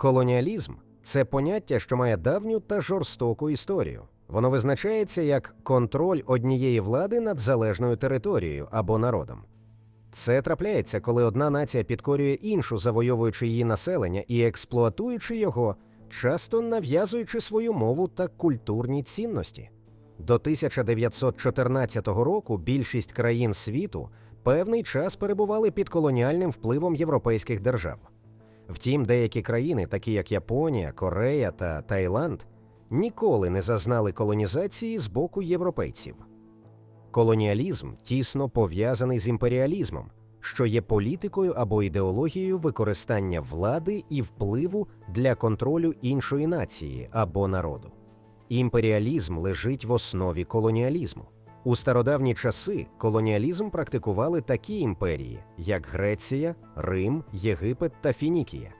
Колоніалізм це поняття, що має давню та жорстоку історію. Воно визначається як контроль однієї влади над залежною територією або народом. Це трапляється, коли одна нація підкорює іншу, завойовуючи її населення і експлуатуючи його, часто нав'язуючи свою мову та культурні цінності. До 1914 року більшість країн світу певний час перебували під колоніальним впливом європейських держав. Втім, деякі країни, такі як Японія, Корея та Таїланд, ніколи не зазнали колонізації з боку європейців. Колоніалізм тісно пов'язаний з імперіалізмом, що є політикою або ідеологією використання влади і впливу для контролю іншої нації або народу. Імперіалізм лежить в основі колоніалізму. У стародавні часи колоніалізм практикували такі імперії, як Греція, Рим, Єгипет та Фінікія.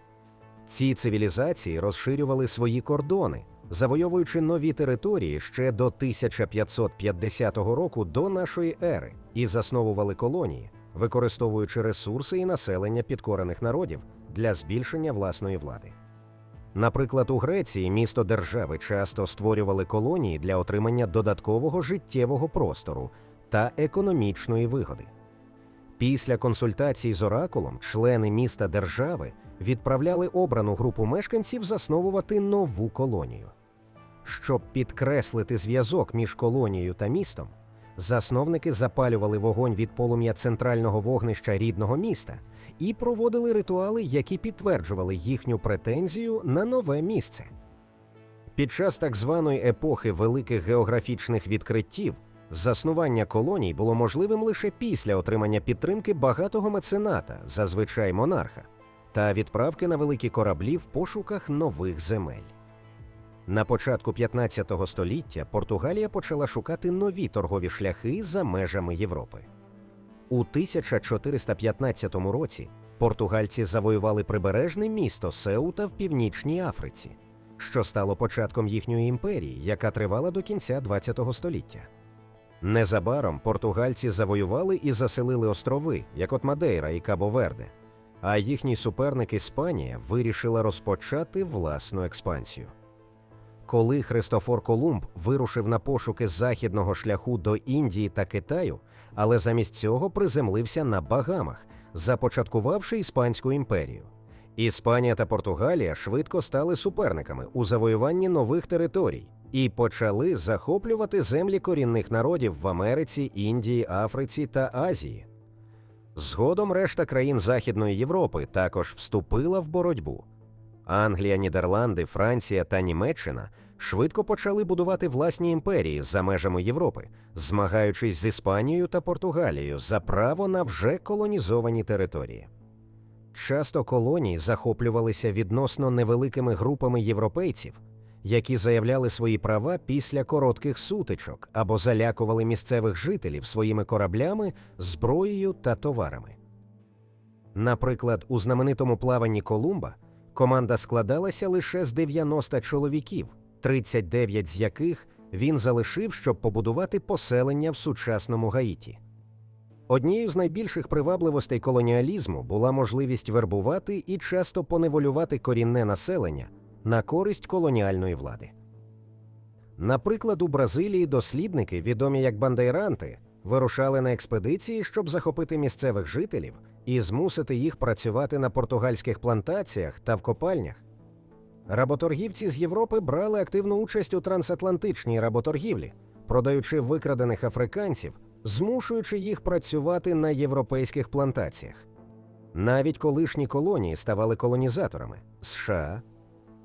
Ці цивілізації розширювали свої кордони, завойовуючи нові території ще до 1550 року до нашої ери, і засновували колонії, використовуючи ресурси і населення підкорених народів для збільшення власної влади. Наприклад, у Греції місто держави часто створювали колонії для отримання додаткового життєвого простору та економічної вигоди. Після консультацій з оракулом члени міста держави відправляли обрану групу мешканців засновувати нову колонію. Щоб підкреслити зв'язок між колонією та містом, засновники запалювали вогонь від полум'я центрального вогнища рідного міста і проводили ритуали, які підтверджували їхню претензію на нове місце. Під час так званої епохи великих географічних відкриттів заснування колоній було можливим лише після отримання підтримки багатого мецената, зазвичай монарха, та відправки на великі кораблі в пошуках нових земель. На початку 15 століття Португалія почала шукати нові торгові шляхи за межами Європи. У 1415 році португальці завоювали прибережне місто Сеута в північній Африці, що стало початком їхньої імперії, яка тривала до кінця ХХ століття. Незабаром португальці завоювали і заселили острови, як от Мадейра і Кабо-Верде, а їхній суперник Іспанія вирішила розпочати власну експансію. Коли Христофор Колумб вирушив на пошуки західного шляху до Індії та Китаю, але замість цього приземлився на Багамах, започаткувавши Іспанську імперію. Іспанія та Португалія швидко стали суперниками у завоюванні нових територій і почали захоплювати землі корінних народів в Америці, Індії, Африці та Азії. Згодом решта країн Західної Європи також вступила в боротьбу. Англія, Нідерланди, Франція та Німеччина швидко почали будувати власні імперії за межами Європи, змагаючись з Іспанією та Португалією за право на вже колонізовані території. Часто колонії захоплювалися відносно невеликими групами європейців, які заявляли свої права після коротких сутичок або залякували місцевих жителів своїми кораблями, зброєю та товарами. Наприклад, у знаменитому плаванні Колумба команда складалася лише з 90 чоловіків, 39 з яких він залишив, щоб побудувати поселення в сучасному Гаїті. Однією з найбільших привабливостей колоніалізму була можливість вербувати і часто поневолювати корінне населення на користь колоніальної влади. Наприклад, у Бразилії дослідники, відомі як бандейранти, вирушали на експедиції, щоб захопити місцевих жителів і змусити їх працювати на португальських плантаціях та в копальнях. Работоргівці з Європи брали активну участь у трансатлантичній работоргівлі, продаючи викрадених африканців, змушуючи їх працювати на європейських плантаціях. Навіть колишні колонії ставали колонізаторами США,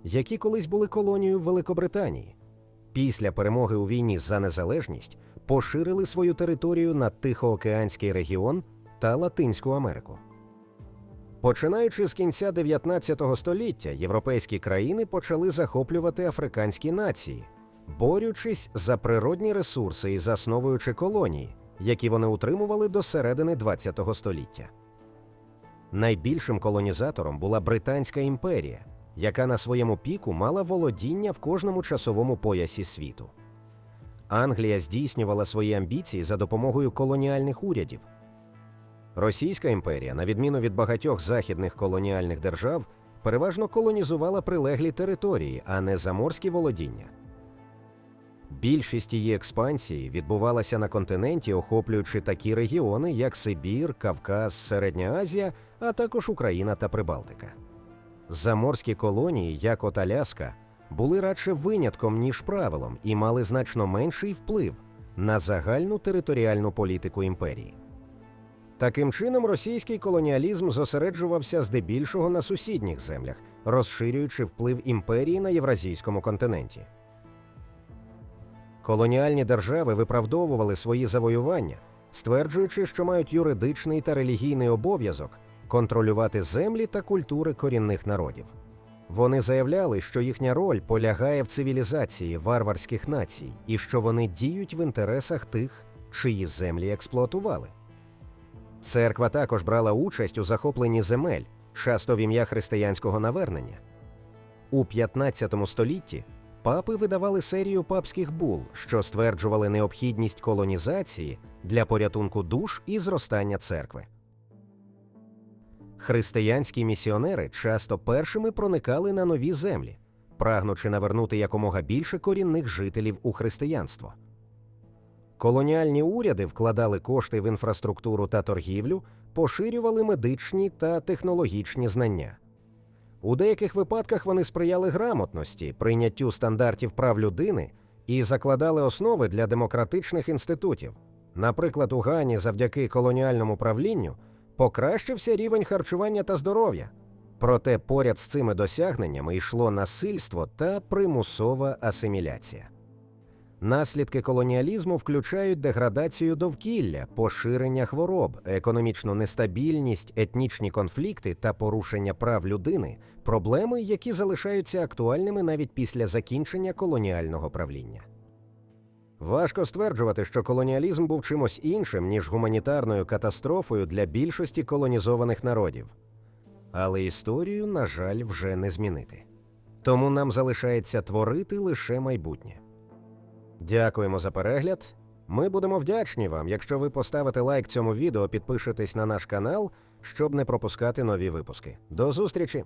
які колись були колонією Великобританії. Після перемоги у війні за незалежність поширили свою територію на Тихоокеанський регіон та Латинську Америку. Починаючи з кінця 19 століття, європейські країни почали захоплювати африканські нації, борючись за природні ресурси і засновуючи колонії, які вони утримували до середини 20 століття. Найбільшим колонізатором була Британська імперія, яка на своєму піку мала володіння в кожному часовому поясі світу. Англія здійснювала свої амбіції за допомогою колоніальних урядів. Російська імперія, на відміну від багатьох західних колоніальних держав, переважно колонізувала прилеглі території, а не заморські володіння. Більшість її експансії відбувалася на континенті, охоплюючи такі регіони, як Сибір, Кавказ, Середня Азія, а також Україна та Прибалтика. Заморські колонії, як от Аляска, були радше винятком, ніж правилом, і мали значно менший вплив на загальну територіальну політику імперії. Таким чином, російський колоніалізм зосереджувався здебільшого на сусідніх землях, розширюючи вплив імперії на євразійському континенті. Колоніальні держави виправдовували свої завоювання, стверджуючи, що мають юридичний та релігійний обов'язок контролювати землі та культури корінних народів. Вони заявляли, що їхня роль полягає в цивілізації варварських націй і що вони діють в інтересах тих, чиї землі експлуатували. Церква також брала участь у захопленні земель, часто в ім'я християнського навернення. У 15 столітті папи видавали серію папських бул, що стверджували необхідність колонізації для порятунку душ і зростання церкви. Християнські місіонери часто першими проникали на нові землі, прагнучи навернути якомога більше корінних жителів у християнство. Колоніальні уряди вкладали кошти в інфраструктуру та торгівлю, поширювали медичні та технологічні знання. У деяких випадках вони сприяли грамотності, прийняттю стандартів прав людини і закладали основи для демократичних інститутів. Наприклад, у Гані завдяки колоніальному правлінню покращився рівень харчування та здоров'я. Проте поряд з цими досягненнями йшло насильство та примусова асиміляція. Наслідки колоніалізму включають деградацію довкілля, поширення хвороб, економічну нестабільність, етнічні конфлікти та порушення прав людини проблеми, які залишаються актуальними навіть після закінчення колоніального правління. Важко стверджувати, що колоніалізм був чимось іншим, ніж гуманітарною катастрофою для більшості колонізованих народів. Але історію, на жаль, вже не змінити. Тому нам залишається творити лише майбутнє. Дякуємо за перегляд. Ми будемо вдячні вам, якщо ви поставите лайк цьому відео, підпишетесь на наш канал, щоб не пропускати нові випуски. До зустрічі!